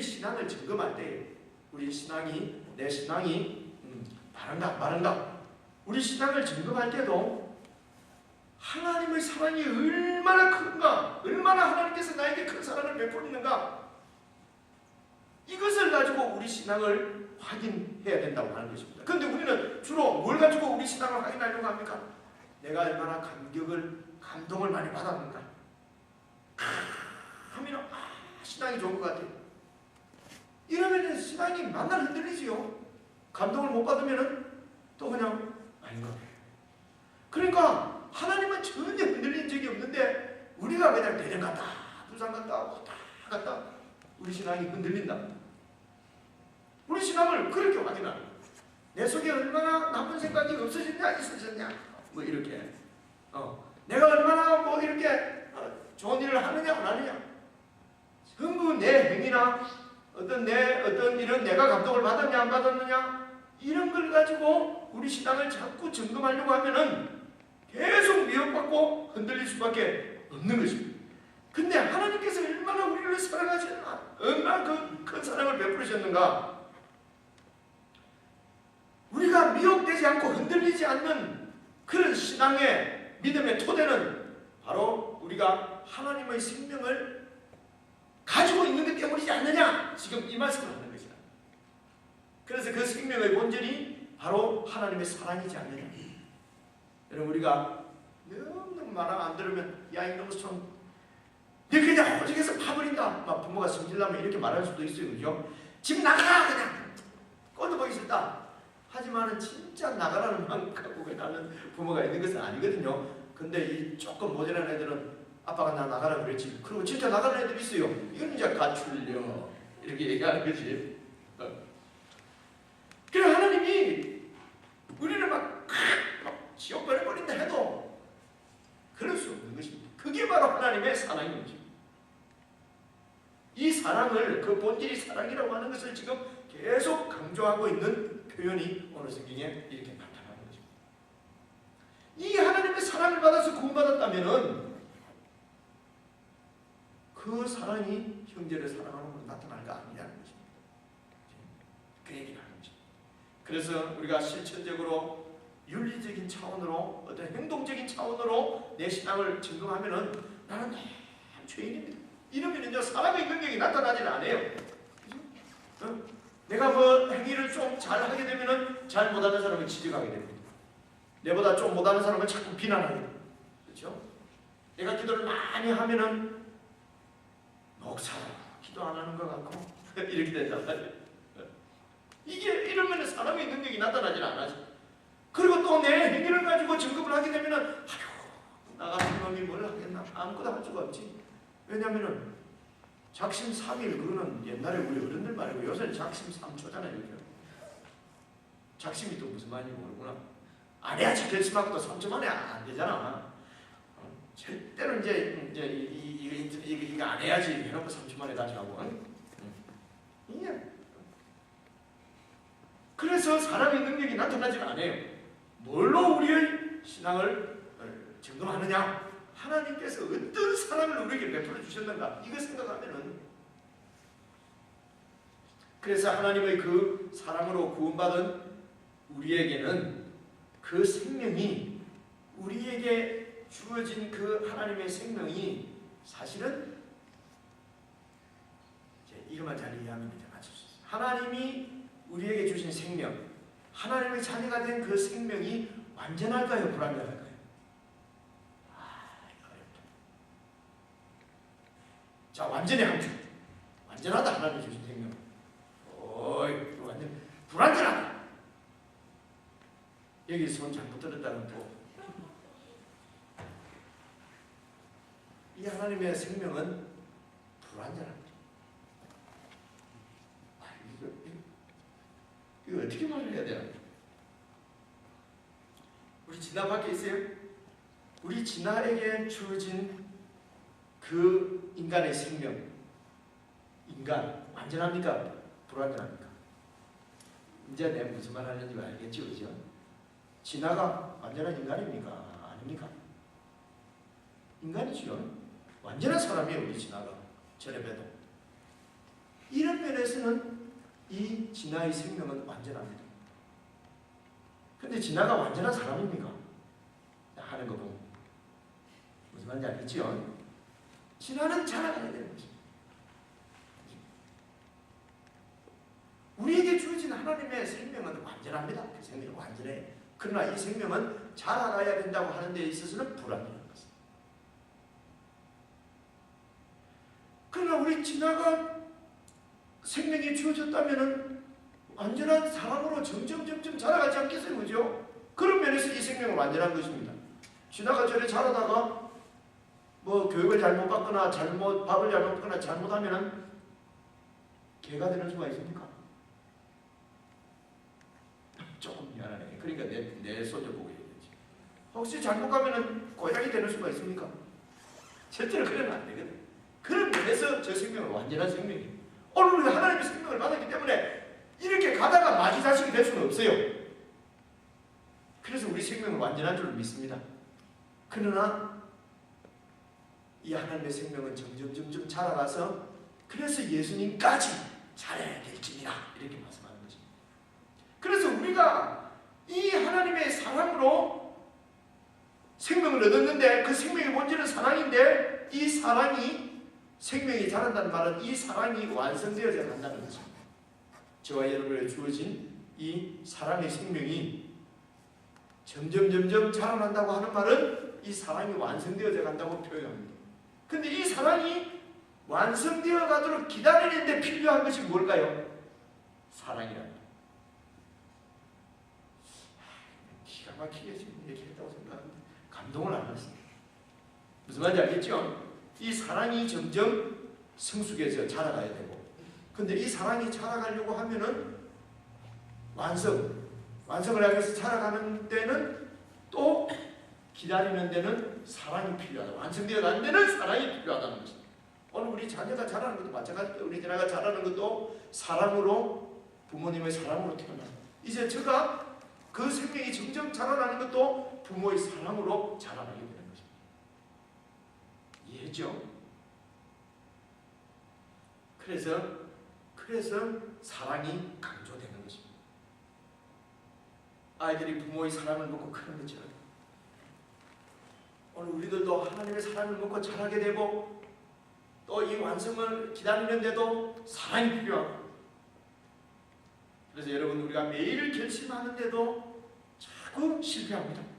우리의 신앙을 점검할 때 우리 신앙이 내 신앙이 음, 바른가 바른가 우리 신앙을 점검할 때도 하나님의 사랑이 얼마나 큰가 얼마나 하나님께서 나에게 큰 사랑을 베풀었는가 이것을 가지고 우리 신앙을 확인해야 된다고 하는 것입니다. 그런데 우리는 주로 뭘 가지고 우리 신앙을 확인하려고 합니까? 내가 얼마나 감격을 감동을 많이 받았는가 하면 아 신앙이 좋은 것 같아요. 이러면 신앙이 만날 흔들리지요. 감동을 못 받으면 또 그냥 아닌 거예요. 그러니까 하나님은 전혀 흔들린 적이 없는데 우리가 그냥 대전 갔다 부산 갔다 왔다 갔다 우리 신앙이 흔들린다. 우리 신앙을 그렇게 확인하는 내 속에 얼마나 나쁜 생각이 없어졌냐 있어졌냐 뭐 이렇게 어 내가 얼마나 뭐 이렇게 어, 좋은 일을 하느냐 안 하느냐 전부 내 행위나 어떤 내 어떤 이런 내가 감동을 받았냐 안 받았느냐 이런 걸 가지고 우리 신앙을 자꾸 점검하려고 하면은 계속 미혹받고 흔들릴 수밖에 없는 것입니다. 근데 하나님께서 얼마나 우리를 사랑하시나 얼마나 그, 큰 사랑을 베푸셨는가 우리가 미혹되지 않고 흔들리지 않는 그런 신앙의 믿음의 토대는 바로 우리가 하나님의 생명을 가지고 있는 것 때문이지 않느냐 지금 이 말씀을 하는 것이다. 그래서 그 생명의 본질이 바로 하나님의 사랑이지 않느냐. 여러분 우리가 너무 말하면 안 들으면 야 이놈의 손, 너 그냥 오직에서 파버린다. 막 부모가 성질나면 이렇게 말할 수도 있어요, 그죠? 집 나가 그냥 꼴도 보기 싫다. 하지만은 진짜 나가라는 마음 갖고 나는 부모가 있는 것은 아니거든요. 근데 이 조금 모자란 애들은 아빠가 나 나가라 그랬지. 그리고 진짜 나가는 애들 있어요. 이건 이제 가출려 이렇게 얘기하는 거지. 어. 그래 하나님이 우리를 막, 막 지옥 보내버린다 해도 그럴 수 없는 것입니다. 그게 바로 하나님의 거죠. 이 사랑을 그 본질이 사랑이라고 하는 것을 지금 계속 강조하고 있는 표현이 오늘 성경에 이렇게 나타나는 거죠. 이 하나님의 사랑을 받아서 구원받았다면은 그 사랑이 형제를 사랑하는 걸로 나타날 거 아니냐는 것입니다. 그 얘기를 하는 거죠. 그래서 우리가 실천적으로 윤리적인 차원으로 어떤 행동적인 차원으로 내 신앙을 증거하면은 나는 참 죄인입니다. 이러면은요 사람의 능력이 나타나질 않아요. 어? 내가 뭐 행위를 좀 잘하게 되면은 잘 못하는 사람을 지적하게 됩니다. 내보다 좀 못하는 사람을 자꾸 비난하게 됩니다. 그렇죠? 내가 기도를 많이 하면은 목사 기도 안 하는 것 같고 이렇게 된단 말이에요. 이게 이러면 사람의 능력이 나타나질 않아죠. 그리고 또 내 행위를 가지고 증급을 하게 되면은 아휴 나 같은 놈이 뭘 하겠나 아무것도 할 수가 없지. 왜냐면은 작심 3일 그거는 옛날에 우리 어른들 말이고 요새는 작심 3초잖아요. 그죠? 작심이 또 무슨 말인지 모르구나. 안 해야지 결심하고도 3초 만에 안 되잖아. 어, 절대로 이제 이제 이, 이, 이, 이, 이거 안 해야지 해놓고 3초 만에 다시 하고. 응? 응. 그래서 사람의 능력이 나타나지 않아요. 뭘로 우리의 신앙을 증거하느냐? 하나님께서 어떤 사랑을 우리에게 베풀어 주셨는가? 이거 생각하면은 그래서 하나님의 그 사랑으로 구원받은 우리에게는 그 생명이 우리에게 주어진 그 하나님의 생명이 사실은 이것만 잘 이해하면 이제 맞출 수 있어요. 하나님이 우리에게 주신 생명, 하나님의 자녀가 된 그 생명이 완전할까요? 불완전할까요? 자, 완전히 함주. 완전하다, 하나님 주신 생명. 어이, 완전, 불완전하다. 여기 손 잘못 들었다는 또. 이 하나님의 생명은 불완전합니다. 아, 이거, 이거, 이거 어떻게 말을 해야 되나? 우리 진아 밖에 있어요? 우리 진아에게 주어진 그 인간의 생명, 인간 완전합니까? 불완전합니까? 이제 내가 무슨 말 하는지 알겠죠, 그죠? 진화가 완전한 인간입니까? 아닙니까? 인간이죠. 완전한 사람이에요, 우리. 전에 봬도. 이런 면에서는 이 진아의 생명은 완전합니다. 근데 진아가 완전한 사람입니까? 하는 거 보면 무슨 말인지 알겠죠? 진아는 자라가야 되는 것입니다. 우리에게 주어진 하나님의 생명은 완전합니다. 그 생명은 완전해. 그러나 이 생명은 자라가야 된다고 하는 데 있어서는 것입니다. 우리 진아가 생명이 주어졌다면 완전한 사람으로 점점 점점 자라가지 않겠어요, 그죠? 그런 면에서 이 생명은 완전한 것입니다. 진아가 저래 자라다가 뭐 교육을 잘못 받거나 잘못 밥을 잘못 먹거나 잘못하면은 개가 되는 수가 있습니까? 조금 미안하네. 그러니까 내, 내 소녀 보고 얘기했지. 혹시 잘못 가면은 고양이 되는 수가 있습니까? 절대로 그러면 안 되거든. 그런 면에서 저 생명은 완전한 생명이에요. 오늘 하나님의 생명을 받았기 때문에 이렇게 가다가 마귀 자식이 될 수는 없어요. 그래서 우리 생명은 완전한 줄 믿습니다. 그러나 이 하나님의 생명은 점점 점점 자라가서 그래서 예수님까지 자라야 될지니라 이렇게 말씀하는 것입니다. 그래서 우리가 이 하나님의 사랑으로 생명을 얻었는데 그 생명의 본질은 사랑인데 이 사랑이 생명이 자란다는 말은 이 사랑이 완성되어야 한다는 것입니다. 저와 여러분에 주어진 이 사랑의 생명이 점점 점점 자라난다고 하는 말은 이 사랑이 완성되어져 간다고 표현합니다. 근데 이 사랑이 완성되어 가도록 기다리는데 필요한 것이 뭘까요? 사랑이랍니다. 기가 막히게 지금 얘기했다고 생각하는데 감동을 안 했습니다. 무슨 말인지 알겠죠? 이 사랑이 점점 성숙해져 자라가야 되고 근데 이 사랑이 자라가려고 하면은 완성 완성을 하기 위해서 자라가는 데는 또 기다리는 데는 사랑이 필요하다. 완성되어 가는 데는 사랑이 필요하다는 것입니다. 오늘 우리 자녀가 자라는 것도 마찬가지예요. 우리 자녀가 자라는 것도 사랑으로 부모님의 사랑으로 태어나. 이제 제가 그 생명이 점점 자라나는 것도 부모의 사랑으로 자라나게 것입니다. 이해죠? 그래서 그래서 사랑이 강조되는 것입니다. 아이들이 부모의 사랑을 먹고 크는 것처럼 오늘 우리들도 하나님의 사랑을 먹고 자라게 되고 또 이 완성을 기다리는데도 사랑이 필요하고 그래서 여러분 우리가 매일 결심하는데도 자꾸 실패합니다.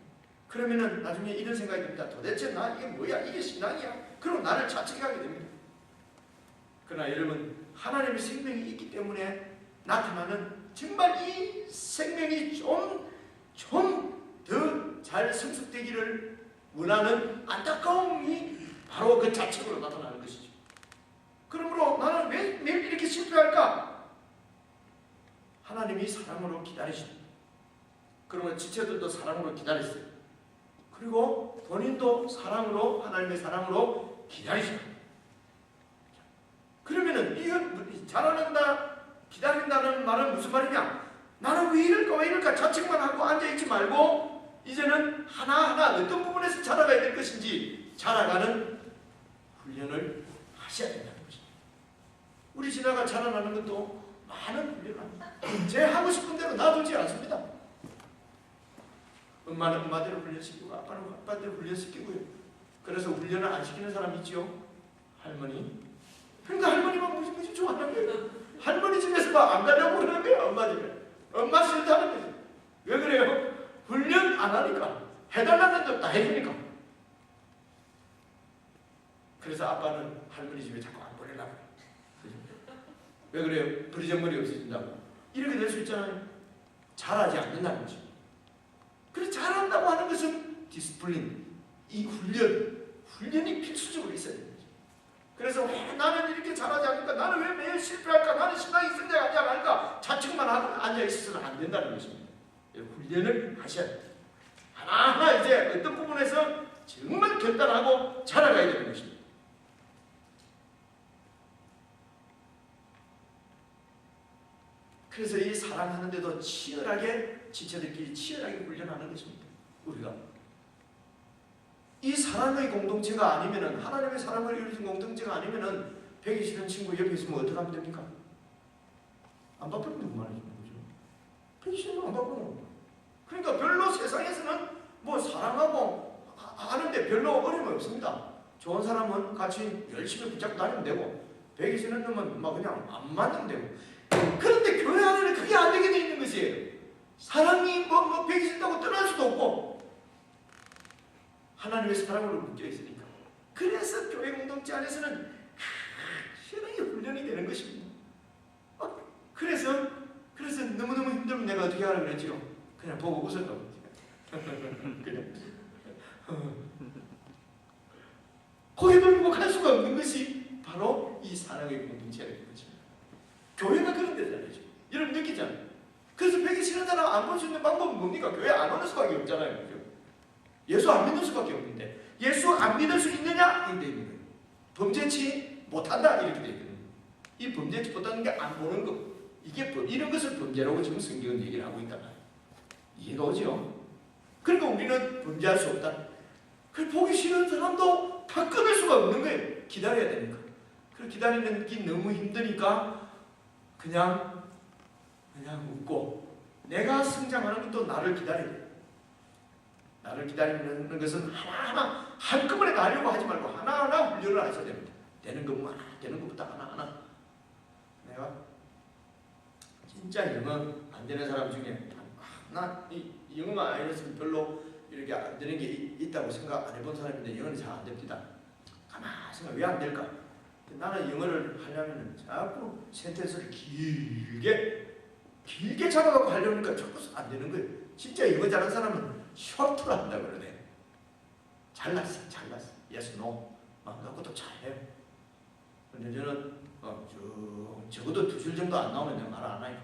그러면은 나중에 이런 생각이 듭니다. 도대체 나 이게 뭐야? 이게 신앙이야? 그럼 나를 자책하게 됩니다. 그러나 여러분 하나님의 생명이 있기 때문에 나타나는 정말 이 생명이 좀 좀 더 잘 성숙되기를 원하는 안타까움이 바로 그 자책으로 나타나는 것이죠. 그러므로 나는 왜 매일 이렇게 실패할까? 하나님이 사랑으로 기다리십니다. 그러면 지체들도 사랑으로 기다렸어요. 그리고 본인도 사랑으로 하나님의 사랑으로 기다리십니다. 그러면은 이건 자라는다 기다린다는 말은 무슨 말이냐? 나는 왜 이럴까 왜 이럴까 자책만 하고 앉아있지 말고 이제는 하나하나 어떤 부분에서 자라가야 될 것인지 자라가는 훈련을 하셔야 된다는 것입니다. 우리 지나가 자라나는 것도 많은 훈련을 합니다. 제 하고 싶은 대로 놔두지 않습니다. 엄마는 엄마대로 훈련시키고 아빠는 아빠대로 훈련시키고요. 그래서 훈련을 안 시키는 사람 있지요? 할머니. 그러니까 할머니만 무지무지 좋아하는 거예요. 할머니 집에서 막 안 가려고 그러는 거예요. 엄마 집에. 엄마 싫다는 거죠. 왜 그래요? 훈련 안 하니까. 해달라는 대로 다 해주니까. 그래서 아빠는 할머니 집에 자꾸 안 보내려고. 왜 그래요? 버리장머리 없어진다고. 이렇게 될 수 있잖아요. 잘하지 않는다는 거죠. 그래서 잘한다고 하는 것은 디스플린, 이 훈련, 훈련이 필수적으로 있어야 됩니다. 그래서 왜 나는 이렇게 잘하지 않을까? 나는 왜 매일 실패할까? 나는 신앙이 있을 때 앉아 않을까? 자책만 하고 앉아 있어서는 안 된다는 것입니다. 훈련을 하셔야 돼요. 하나하나 이제 어떤 부분에서 정말 결단하고 자라가야 되는 것입니다. 그래서 이 사랑하는데도 치열하게 지체들끼리 치열하게 훈련하는 것입니다. 우리가 이 사랑의 공동체가 아니면은 하나님의 사랑을 이루는 공동체가 아니면은 배기 싫은 친구 옆에 있으면 어떻게 하면 됩니까? 안 바쁘면 누구 말이지 그죠? 백신은 안 바쁘고 그러니까 별로 세상에서는 뭐 사랑하고 하- 하는데 별로 어려움이 없습니다. 좋은 사람은 같이 열심히 붙잡고 다니면 되고 백이 싫은 놈은 막 그냥 안 만나면 되고 그런데 교회 안에는 그게 안 되게 돼 있는 것이에요. 사람이 뭐, 뭐 백이 싫다고 떠날 수도 없고 하나님의 사랑으로 묶여 있으니까 그래서 교회 공동체 안에서는 희한하게 훈련이 되는 것입니다. 어, 그래서 그래서 너무너무 힘들면 내가 어떻게 하라 그랬지요? 그냥 보고 웃었다고 그냥 어. 돌리고 갈 수가 없는 것이 바로 이 사랑의 공동체라는 것입니다. 교회가 그런 데잖아요. 여러분 느끼잖아요. 그래서 배기 싫은 사람 안볼 수 있는 방법은 뭡니까? 교회 안 오는 수밖에 없잖아요. 예수 안 믿는 수밖에 없는데 예수 안 믿을 수 있느냐? 이렇게 돼 있는. 범죄치 못한다 이렇게 돼 있거든요. 이 범죄치 못하는 게 안 보는 거 이게 범- 이런 것을 범죄라고 지금 성경은 얘기를 하고 있단 말이에요. 이해가 오죠? 그러니까 우리는 범죄할 수 없다. 그 보기 싫은 사람도 다 끊을 수가 없는 거예요. 기다려야 되니까. 그 기다리는 게 너무 힘드니까 그냥 그냥 웃고 내가 성장하는 것도 나를 돼. 나를 기다리는 것은 하나하나 한꺼번에 다 하려고 하지 말고 하나하나 훈련을 하셔야 됩니다. 되는 것만 되는 것부터 하나하나 내가 진짜 영어 안 되는 사람 중에 나이 영어만 안 해서 별로 이렇게 안 되는 게 있- 있다고 생각 안 해본 사람인데 영어는 잘 안 됩니다. 가만 생각 왜 안 될까? 나는 영어를 하려면 자꾸 센텐스를 길게 길게 잡아갖고 하려니까 자꾸 안 되는 거예요. 진짜 영어 잘하는 사람은 쇼트를 한다 그러네. 잘났어, 잘났어. Yes, no. 막 그것도 잘해요. 근데 저는 어, 쭉 적어도 두 줄 정도 안 나오면 내가 말안 해요.